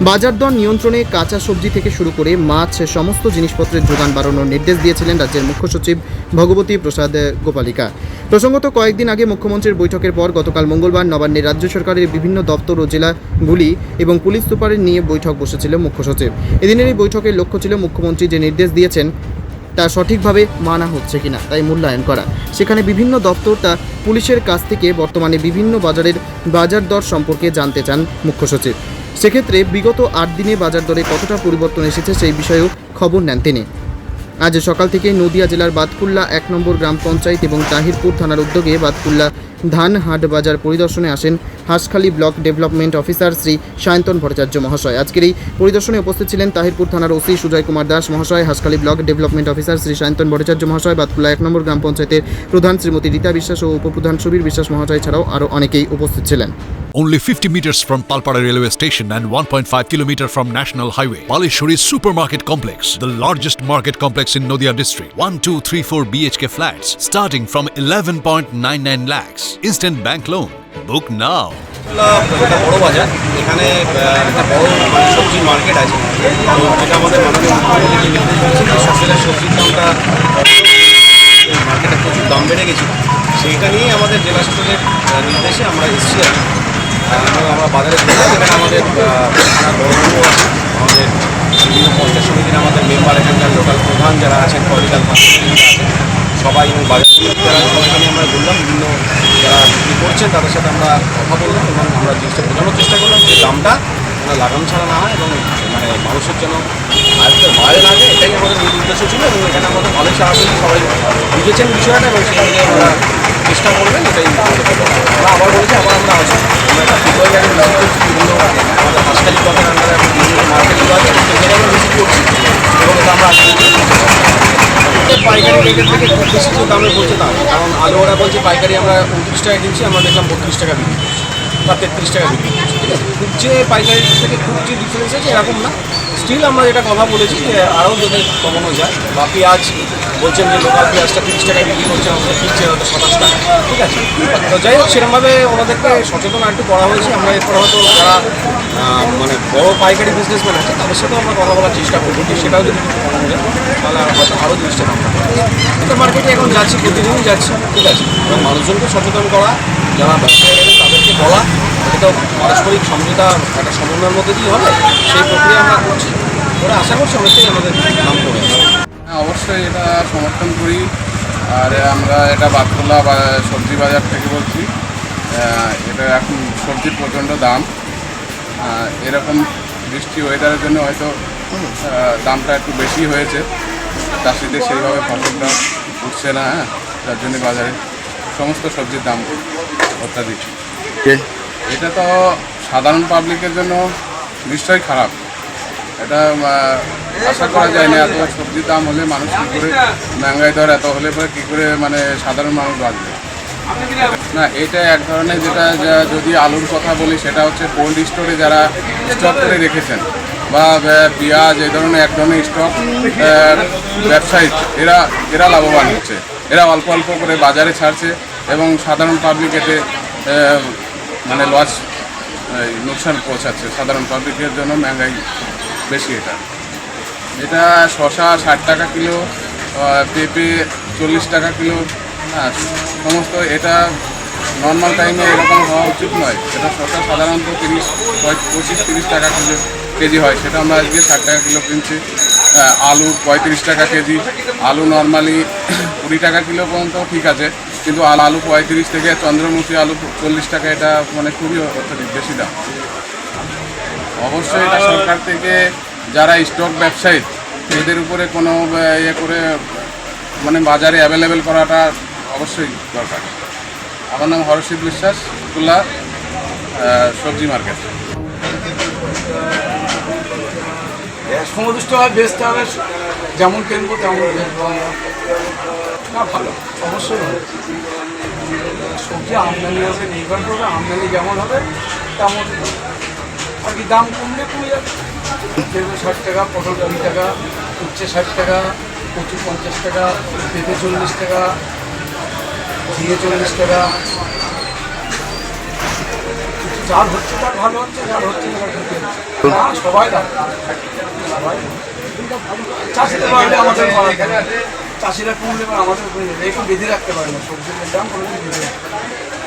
বাজার দর নিয়ন্ত্রণে কাঁচা সবজি থেকে শুরু করে মাছ, সমস্ত জিনিসপত্রের যোগান বাড়ানোর নির্দেশ দিয়েছিলেন রাজ্যের মুখ্য সচিব ভগবতী প্রসাদ গোপালিকা। প্রসঙ্গত কয়েকদিন আগে মুখ্যমন্ত্রীর বৈঠকের পর গতকাল মঙ্গলবার নবান্নে রাজ্য সরকারের বিভিন্ন দপ্তর ও জেলাগুলি এবং পুলিশ সুপারের নিয়ে বৈঠক বসেছিল মুখ্য সচিব। এদিনের এই বৈঠকের লক্ষ্য ছিল মুখ্যমন্ত্রী যে নির্দেশ দিয়েছেন, তা সঠিকভাবে মানা হচ্ছে কিনা, তাই মূল্যায়ন করা। সেখানে বিভিন্ন দপ্তর তা পুলিশের কাছ থেকে বর্তমানে বিভিন্ন বাজারের বাজার দর সম্পর্কে জানতে চান মুখ্য সচিব। সেক্ষেত্রে বিগত আট দিনে বাজার দরে কতটা পরিবর্তন এসেছে সেই বিষয়েও খবর নেন তিনি। আজ সকাল থেকে নদিয়া জেলার বাতকুল্লা এক নম্বর গ্রাম পঞ্চায়েত এবং তাহিরপুর থানার উদ্যোগে বাতকুল্লা ধান হাট বাজার পরিদর্শনে আসেন Hanskhali block development officer Shri Sayantan Bhattacharya মহাশয় আজকের এই পরিদর্শনে উপস্থিত ছিলেন তাহিরপুর থানার ওসি সুজয় কুমার দাস মহাশয় Hanskhali block development officer Shri Sayantan Bhattacharya মহাশয় বাতকুল্লা এক নম্বর গ্রাম পঞ্চায়েতের প্রধান শ্রীমতী রীতা বিশ্বাস ও উপপ্রধান সুবীর বিশ্বাস মহাশয় ছাড়াও আরও অনেকেই উপস্থিত ছিলেন Only 50 meters from Palpara railway station and 1.5 kilometer from National Highway. Palishuri Supermarket Complex, the largest market complex in Noida district. 1, 2, 3, 4 BHK flats starting from 11.99 lakhs. Loan. Book now. এটা একটা বড় বাজার এখানে একটা বড় মানে সবজির মার্কেট আছে যেটা আমাদের সবজির দামটা মার্কেটে প্রচুর দাম বেড়ে গেছিল সেইটা নিয়েই আমাদের জেলা শাসকের নির্দেশে আমরা এসেছি। আমরা বাজারে এখানে আমাদের আহ, আছে আমাদের বিভিন্ন পঞ্চায়েত সমিতির আমাদের মেম্বার এখানকার লোকাল প্রধান যারা আছেন পলিটিক্যাল আছেন সবাই বাজার যারা সবাইকে আমরা ঘুরলাম বিভিন্ন যারা বিক্রি করছেন তাদের সাথে আমরা কথা বললাম এবং আমরা জিনিসটা বোঝানোর চেষ্টা করলাম যে দামটা আমরা লাগাম ছাড়া না হয় এবং মানে মানুষের জন্য আয়ত্তের না যায় এটাই আমাদের মূল উদ্দেশ্য ছিল এবং এখানে আমাদের সারা পেয়েছি সবাই বুঝেছেন বিষয়টা এবং সেই অনুযায়ী আমরা চেষ্টা করবেন, এটাই আমরা আবার বলেছি, আবার আমরা আসব আমরা একটা ফুটবল করছি বিভিন্ন আমাদের হাসপাতাল আন্ডারে বিভিন্ন মার্কেটগুলো আছে জায়গায় আমরা ভিজিট করছি। এবং এটা আমরা পাইকারি থেকে বেশি যে দামে বলছে দাম কারণ আলু ওরা বলছে পাইকারি আমরা উনত্রিশ টাকা কিনছি, আমরা দেখলাম বত্রিশ টাকা বিক্রি বা তেত্রিশ টাকা বিক্রি ঠিক আছে? খুব যে পাইকারি থেকে খুব যে ডিফারেন্স আছে, এরকম না। স্টিল আমরা যেটা কথা বলেছি যে আরও যদি কমানো যায়, বা পেঁয়াজ বলছেন যে লোকাল পেঁয়াজটা তিরিশ টাকায় বিক্রি করছে, আমাদের কিনছে হয়তো সাতাশ টাকা, ঠিক আছে? তো যাই হোক, সেরকমভাবে ওনাদেরকে সচেতন একটু করা হয়েছে। আমরা এরপর হয়তো যারা বড় পাইকারি বিজনেসম্যান আছে তাদের সাথেও আমরা কথা বলার চেষ্টা করব যে সেটাও যদি কিছু কমানো যায় তাহলে হয়তো আরও জিনিসটা দাম তো মার্কেটে এখন যাচ্ছি প্রতিদিনই যাচ্ছি ঠিক আছে? এবং মানুষজনকে সচেতন করা যারা ব্যবসায়ী তাদেরকে বলা এটা তো পারস্পরিক সমঝোতা একটা সমন্বয়ের মধ্যে দিয়ে হবে সেই প্রক্রিয়া আমরা করছি। ওরা আশা করছি অনেকটাই আমাদের নাম করে হ্যাঁ, অবশ্যই এটা সমর্থন করি। আর আমরা এটা বাতকুল্লা বা সবজি বাজার থেকে বলছি। এটা এখন সবজির প্রচণ্ড দাম। এরকম বৃষ্টি ওয়েদারের জন্য হয়তো দামটা একটু বেশি হয়েছে। চাষিদের সেইভাবে ফসলটা উঠছে না হ্যাঁ? যার জন্য বাজারে সমস্ত সবজির দাম অত্যাধিক। এটা তো সাধারণ পাবলিকের জন্য নিশ্চয়ই খারাপ। এটা আশা করা যায় না এত সবজির দাম হলে মানুষ কী করে মেহঙ্গাই দর এত হলে পরে কী করে মানে সাধারণ মানুষ বাঁচবে? না, এটা এক ধরনের যেটা যদি আলুর কথা বলি, সেটা হচ্ছে কোল্ড স্টোরে যারা স্টক করে রেখেছেন বা পেঁয়াজ এই ধরনের এক ধরনের স্টক ব্যবসায়ী, এরা এরা লাভবান হচ্ছে। এরা অল্প অল্প করে বাজারে ছাড়ছে এবং সাধারণ পাবলিক এতে মানে লস লোকসান পৌঁছাচ্ছে। সাধারণ পাবলিকের জন্য মেহঙ্গাই বেশি এটা। এটা শশা ষাট টাকা কিলো পেঁপে চল্লিশ টাকা কিলো হ্যাঁ সমস্ত এটা নর্মাল টাইমে এরকম হওয়া উচিত নয়। এটা সরকার সাধারণত তিরিশ পঁচিশ, তিরিশ টাকা কিলো কেজি হয়। সেটা আমরা আজকে ষাট টাকা কিলো কিনছি। আলু পঁয়ত্রিশ টাকা কেজি। আলু নর্মালি কুড়ি টাকা কিলো পর্যন্ত ঠিক আছে। কিন্তু আল- আলু পঁয়ত্রিশ থেকে চন্দ্রমুখী আলু চল্লিশ টাকা এটা মানে খুবই অত্যধিক, বেশি দাম। অবশ্যই এটা সরকার থেকে যারা স্টক ব্যবসায়ী, এদের উপরে কোনো ইয়ে করে মানে বাজারে অ্যাভেলেবেল করাটা অবশ্যই দরকার। আমার নাম হরশিদ বিশ্বাস, কুল্লা সবজি মার্কেট। সমদৃষ্টভাবে বেচতে হবে যেমন কিনবো তেমন না, ভালো। অবশ্যই সবজি আমদানি আছে, নির্ভর করবে আমদানি যেমন হবে, তেমন। আর কি দাম কমলে কমে যাবে। ষাট টাকা, পটল কুড়ি টাকা, উচ্ছে ষাট টাকা, কচু পঞ্চাশ টাকা, পেঁপে চল্লিশ টাকা ঝিঙে চল্লিশ টাকা। যার হচ্ছে তার ভালো হচ্ছে, যার হচ্ছে না সবাই সবাই। চাষিদের বাড়িতে আমাদের চাষিরা কমলে আমাদের একটু বেঁধে রাখতে পারে না। সবজির দাম কোনো বেঁধে রাখতে পারে